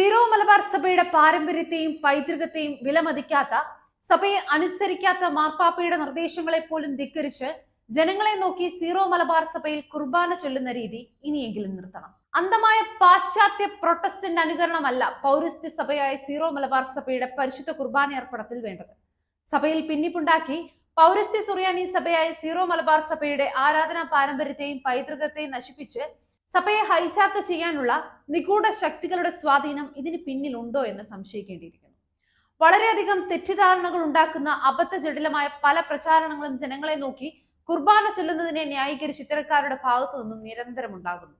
Zero Malabar സഭയുടെ പാരമ്പര്യത്തെയും പൈതൃകത്തെയും വിലമതിക്കാത്ത സഭയെ അനുസരിക്കാത്ത മാർപ്പാപ്പയുടെ നിർദ്ദേശങ്ങളെ പോലും ധിക്കരിച്ച് ജനങ്ങളെ നോക്കി സീറോ മലബാർ സഭയിൽ കുർബാന ചൊല്ലുന്ന രീതി ഇനിയെങ്കിലും നിർത്തണം. അന്തമായ പാശ്ചാത്യ പ്രൊട്ടസ്റ്റന്റ് അനുകരണമല്ല പൗരസ്ത്യ സഭയായ സീറോ മലബാർ സഭയുടെ പരിശുദ്ധ കുർബാന അർപ്പണത്തിൽ വേണ്ടത്. സഭയിൽ പിന്നിപ്പുണ്ടാക്കി പൗരസ്ത്യ സുറിയാനി സഭയായ സീറോ മലബാർ സഭയുടെ ആരാധനാ പാരമ്പര്യത്തെയും പൈതൃകത്തെയും നശിപ്പിച്ച് സഭയെ ഹൈജാക്ക് ചെയ്യാനുള്ള നിഗൂഢ ശക്തികളുടെ സ്വാധീനം ഇതിന് പിന്നിലുണ്ടോ എന്ന് സംശയിക്കേണ്ടിയിരിക്കുന്നു. വളരെയധികം തെറ്റിദ്ധാരണകൾ ഉണ്ടാക്കുന്ന അബദ്ധ ജടിലമായ പല പ്രചാരണങ്ങളും ജനങ്ങളെ നോക്കി കുർബാന ചൊല്ലുന്നതിനെ ന്യായീകരിച്ച് ഇത്തരക്കാരുടെ ഭാഗത്തു നിന്നും നിരന്തരം ഉണ്ടാകുന്നു.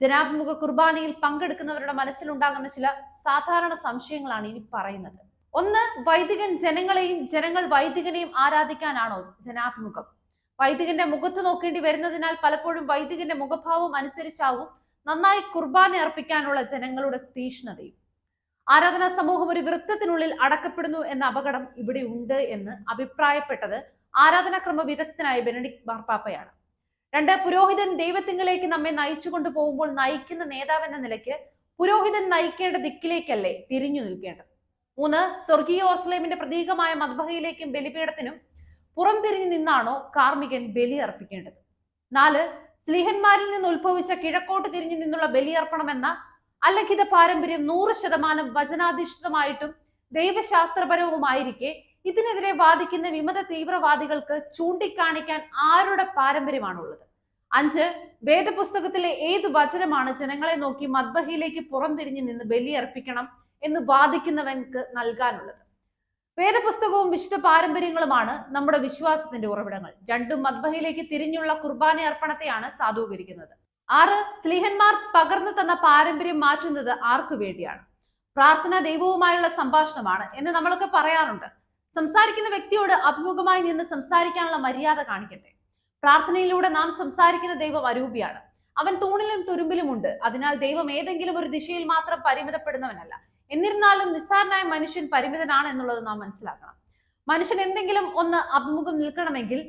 ജനാഭിമുഖ കുർബാനയിൽ പങ്കെടുക്കുന്നവരുടെ മനസ്സിലുണ്ടാകുന്ന ചില സാധാരണ സംശയങ്ങളാണ് ഇനി പറയുന്നത്. ഒന്ന് വൈദികൻ ജനങ്ങളെയും ജനങ്ങൾ വൈദികനെയും ആരാധിക്കാനാണോ ജനാഭിമുഖം. വൈദികന്റെ മുഖത്ത് നോക്കേണ്ടി വരുന്നതിനാൽ പലപ്പോഴും വൈദികന്റെ മുഖഭാവം അനുസരിച്ചാവും നന്നായി കുർബാന അർപ്പിക്കാനുള്ള ജനങ്ങളുടെ തീഷ്ണതയും. ആരാധനാ സമൂഹം ഒരു വൃത്തത്തിനുള്ളിൽ അടക്കപ്പെടുന്നു എന്ന അപകടം ഇവിടെ ഉണ്ട് എന്ന് അഭിപ്രായപ്പെട്ടത് ആരാധനാക്രമ വിദഗ്ധനായ ബെനഡിക് മാർപ്പാപ്പയാണ് രണ്ട് പുരോഹിതൻ ദൈവത്തിങ്കിലേക്ക് നമ്മെ നയിച്ചു കൊണ്ടുപോകുമ്പോൾ നയിക്കുന്ന നേതാവെന്ന നിലയ്ക്ക് പുരോഹിതൻ നയിക്കേണ്ട ദിക്കിലേക്കല്ലേ തിരിഞ്ഞു നിൽക്കേണ്ടത്? മൂന്ന് സ്വർഗീയ ഓസ്ലേമിന്റെ പ്രതീകമായ മദ്ബഹയിലേക്കും ബലിപീഠത്തിനും പുറംതിരിഞ്ഞു നിന്നാണോ കാർമികൻ ബലി അർപ്പിക്കേണ്ടത്? നാല് സ്ലീഹന്മാരിൽ നിന്ന് ഉത്ഭവിച്ച കിഴക്കോട്ട് തിരിഞ്ഞു നിന്നുള്ള ബലിയർപ്പണം എന്ന അലഖിത പാരമ്പര്യം നൂറ് ശതമാനം വചനാധിഷ്ഠിതമായിട്ടും ദൈവശാസ്ത്രപരവുമായിരിക്കെ ഇതിനെതിരെ വാദിക്കുന്ന വിമത തീവ്രവാദികൾക്ക് ചൂണ്ടിക്കാണിക്കാൻ ആരുടെ പാരമ്പര്യമാണുള്ളത്? അഞ്ച് വേദപുസ്തകത്തിലെ ഏത് വചനമാണ് ജനങ്ങളെ നോക്കി മദ്ബഹിയിലേക്ക് പുറംതിരിഞ്ഞു നിന്ന് ബലിയർപ്പിക്കണം എന്ന് വാദിക്കുന്നവൻക്ക് നൽകാനുള്ളത്? വേദപുസ്തകവും വിശുദ്ധ പാരമ്പര്യങ്ങളുമാണ് നമ്മുടെ വിശ്വാസത്തിന്റെ ഉറവിടങ്ങൾ. രണ്ടും മദ്ബഹയിലേക്ക് തിരിഞ്ഞുള്ള കുർബാന അർപ്പണത്തെയാണ് സാധൂകരിക്കുന്നത്. ആറ് സ്ലീഹന്മാർ പകർന്നു തന്ന പാരമ്പര്യം മാറ്റുന്നത് ആർക്കു വേണ്ടിയാണ്? പ്രാർത്ഥന ദൈവവുമായുള്ള സംഭാഷണമാണ് എന്ന് നമ്മളൊക്കെ പറയാറുണ്ട്. സംസാരിക്കുന്ന വ്യക്തിയോട് അഭിമുഖമായി നിന്ന് സംസാരിക്കാനുള്ള മര്യാദ കാണിക്കട്ടെ. പ്രാർത്ഥനയിലൂടെ നാം സംസാരിക്കുന്ന ദൈവം അരൂപിയാണ്. അവൻ തൂണിലും തുരുമ്പിലുമുണ്ട്. അതിനാൽ ദൈവം ഏതെങ്കിലും ഒരു ദിശയിൽ മാത്രം പരിമിതപ്പെടുന്നവനല്ല. എന്നിരുന്നാലും നിസ്സാരനായ മനുഷ്യൻ പരിമിതനാണ് എന്നുള്ളത് നാം മനസ്സിലാക്കണം. മനുഷ്യൻ എന്തെങ്കിലും ഒന്ന് അഭിമുഖം നിൽക്കണമെങ്കിൽ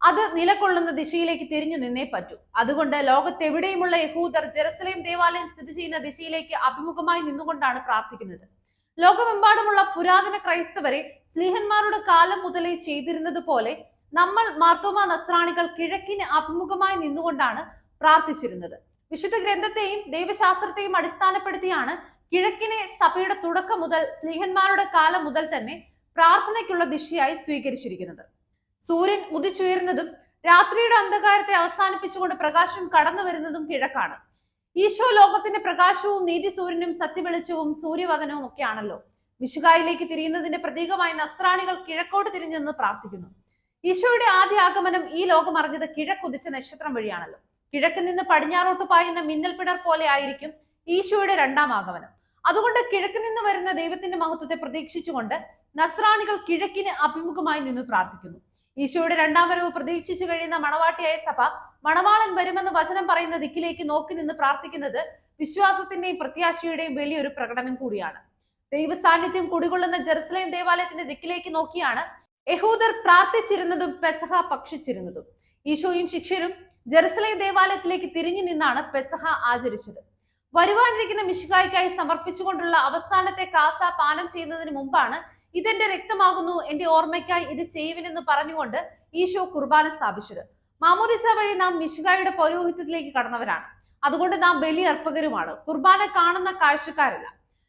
അത് നിലകൊള്ളുന്ന ദിശയിലേക്ക് തിരിഞ്ഞു നിന്നേ പറ്റൂ. അതുകൊണ്ട് ലോകത്തെവിടെയുമുള്ള യഹൂദർ ജെറുസലേം ദേവാലയം സ്ഥിതി ചെയ്യുന്ന ദിശയിലേക്ക് അഭിമുഖമായി നിന്നുകൊണ്ടാണ് പ്രാർത്ഥിക്കുന്നത്. ലോകമെമ്പാടുമുള്ള പുരാതന ക്രൈസ്തവരെ സ്നേഹന്മാരുടെ കാലം മുതലേ ചെയ്തിരുന്നത് പോലെ നമ്മൾ മാർത്തോമ നസ്രാണികൾ കിഴക്കിന് അഭിമുഖമായി നിന്നുകൊണ്ടാണ് പ്രാർത്ഥിച്ചിരുന്നത്. വിശുദ്ധ ഗ്രന്ഥത്തെയും ദൈവശാസ്ത്രത്തെയും അടിസ്ഥാനപ്പെടുത്തിയാണ് കിഴക്കിനെ സഭയുടെ തുടക്കം മുതൽ സ്നേഹന്മാരുടെ കാലം മുതൽ തന്നെ പ്രാർത്ഥനയ്ക്കുള്ള ദിശയായി സ്വീകരിച്ചിരിക്കുന്നത്. സൂര്യൻ ഉദിച്ചുയരുന്നതും രാത്രിയുടെ അന്ധകാരത്തെ അവസാനിപ്പിച്ചുകൊണ്ട് പ്രകാശം കടന്നു വരുന്നതും കിഴക്കാണ്. ഈശോ ലോകത്തിന്റെ പ്രകാശവും നീതി സൂര്യനും സത്യവെളിച്ചവും സൂര്യവദനവും ഒക്കെയാണല്ലോ. വിശുകായിലേക്ക് തിരിയുന്നതിന്റെ പ്രതീകമായി നസ്രാണികൾ കിഴക്കോട്ട് തിരിഞ്ഞെന്ന് പ്രാർത്ഥിക്കുന്നു. ഈശോയുടെ ആദ്യ ആഗമനം ഈ ലോകം അറിഞ്ഞത് കിഴക്കുതിച്ച നക്ഷത്രം വഴിയാണല്ലോ. കിഴക്ക് നിന്ന് പടിഞ്ഞാറോട്ട് പായുന്ന മിന്നൽ പിടർ പോലെ ആയിരിക്കും ഈശോയുടെ രണ്ടാം ആഗമനം. അതുകൊണ്ട് കിഴക്ക് നിന്ന് വരുന്ന ദൈവത്തിന്റെ മഹത്വത്തെ പ്രതീക്ഷിച്ചുകൊണ്ട് നസ്രാണികൾ കിഴക്കിന് അഭിമുഖമായി നിന്ന് പ്രാർത്ഥിക്കുന്നു. ഈശോയുടെ രണ്ടാം വരവ് പ്രതീക്ഷിച്ചു കഴിയുന്ന മണവാട്ടിയായ സഭ മണവാളൻ വരുമെന്ന് വചനം പറയുന്ന ദിക്കിലേക്ക് നോക്കി നിന്ന് പ്രാർത്ഥിക്കുന്നത് വിശ്വാസത്തിന്റെയും പ്രത്യാശയുടെയും വലിയൊരു പ്രകടനം കൂടിയാണ്. ദൈവ സാന്നിധ്യം കുടികൊള്ളുന്ന ജെറുസലേം ദേവാലയത്തിന്റെ ദിക്കിലേക്ക് നോക്കിയാണ് യഹൂദർ പ്രാർത്ഥിച്ചിരുന്നതും പെസഹ ഭക്ഷിച്ചിരുന്നതും. ഈശോയും ശിക്ഷരും ജെറുസലേം ദേവാലയത്തിലേക്ക് തിരിഞ്ഞു നിന്നാണ് പെസഹ ആചരിച്ചത്. വരുവാനിരിക്കുന്ന മിഷികായ്ക്കായി സമർപ്പിച്ചുകൊണ്ടുള്ള അവസാനത്തെ കാസ പാനം ചെയ്യുന്നതിന് മുമ്പാണ് ഇതെന്റെ രക്തമാകുന്നു എന്റെ ഓർമ്മയ്ക്കായി ഇത് ചെയ്യുവിനെന്ന് പറഞ്ഞുകൊണ്ട് ഈശോ കുർബാന സ്ഥാപിച്ചത്. മാമോദിസ വഴി നാം മിഷികായുടെ പൗരോഹിത്യത്തിലേക്ക് കടന്നവരാണ്. അതുകൊണ്ട് നാം ബലി അർപ്പകരുമാണ്. കുർബാന കാണുന്ന കാഴ്ചക്കാരല്ല.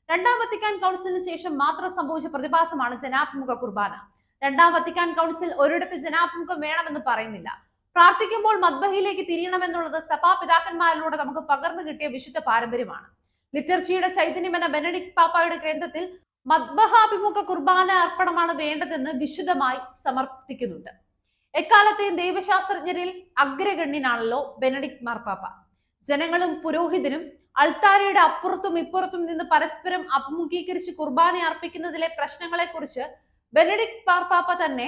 രണ്ടാം വത്തിക്കാൻ കൗൺസിലിന് ശേഷം മാത്രം സംഭവിച്ച പ്രതിഭാസമാണ് ജനാഭിമുഖ കുർബാന. രണ്ടാം വത്തിക്കാൻ കൗൺസിൽ ഒരിടത്ത് ജനാഭിമുഖം വേണമെന്ന് പറയുന്നില്ല. പ്രാർത്ഥിക്കുമ്പോൾ മദ്ബഹിയിലേക്ക് തിരിയണമെന്നുള്ളത് സഭാപിതാക്കന്മാരിലൂടെ നമുക്ക് പകർന്നു കിട്ടിയ വിശുദ്ധ പാരമ്പര്യമാണ്. ലിറ്റർജിയുടെ ചൈതന്യം എന്ന ബെനഡിക് പാപ്പായുടെ ഗ്രന്ഥത്തിൽ മദ്ബഹാഭിമുഖ കുർബാന അർപ്പണമാണ് വേണ്ടതെന്ന് വിശുദ്ധമായി സമർപ്പിക്കുന്നുണ്ട്. എക്കാലത്തെയും ദൈവശാസ്ത്രജ്ഞരിൽ അഗ്രഗണ്യനാണല്ലോ ബെനഡിക് മാർപ്പാപ്പ ജനങ്ങളും പുരോഹിതനും അൾത്താരയുടെ അപ്പുറത്തും ഇപ്പുറത്തും നിന്ന് പരസ്പരം അഭിമുഖീകരിച്ച് കുർബാന അർപ്പിക്കുന്നതിലെ പ്രശ്നങ്ങളെക്കുറിച്ച് ബെനഡിക് മാർപ്പാപ്പ തന്നെ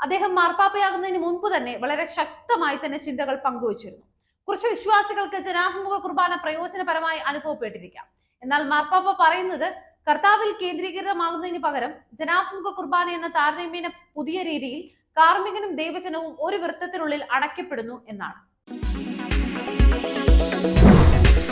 അദ്ദേഹം മാർപ്പാപ്പയാകുന്നതിന് മുൻപ് തന്നെ വളരെ ശക്തമായി തന്നെ ചിന്തകൾ പങ്കുവച്ചിരുന്നു. കുറച്ച് വിശ്വാസികൾക്ക് ജനാഭിമുഖ കുർബാന പ്രയോജനപരമായി അനുഭവപ്പെട്ടിരിക്കാം. എന്നാൽ മാർപ്പാപ്പ പറയുന്നത് കർത്താവിൽ കേന്ദ്രീകൃതമാകുന്നതിന് പകരം ജനാഭിമുഖ കുർബാന എന്ന താരതമ്യേന പുതിയ രീതിയിൽ കാർമ്മികനും ദൈവജനവും ഒരു വൃത്തത്തിനുള്ളിൽ അടയ്ക്കപ്പെടുന്നു എന്നാണ്.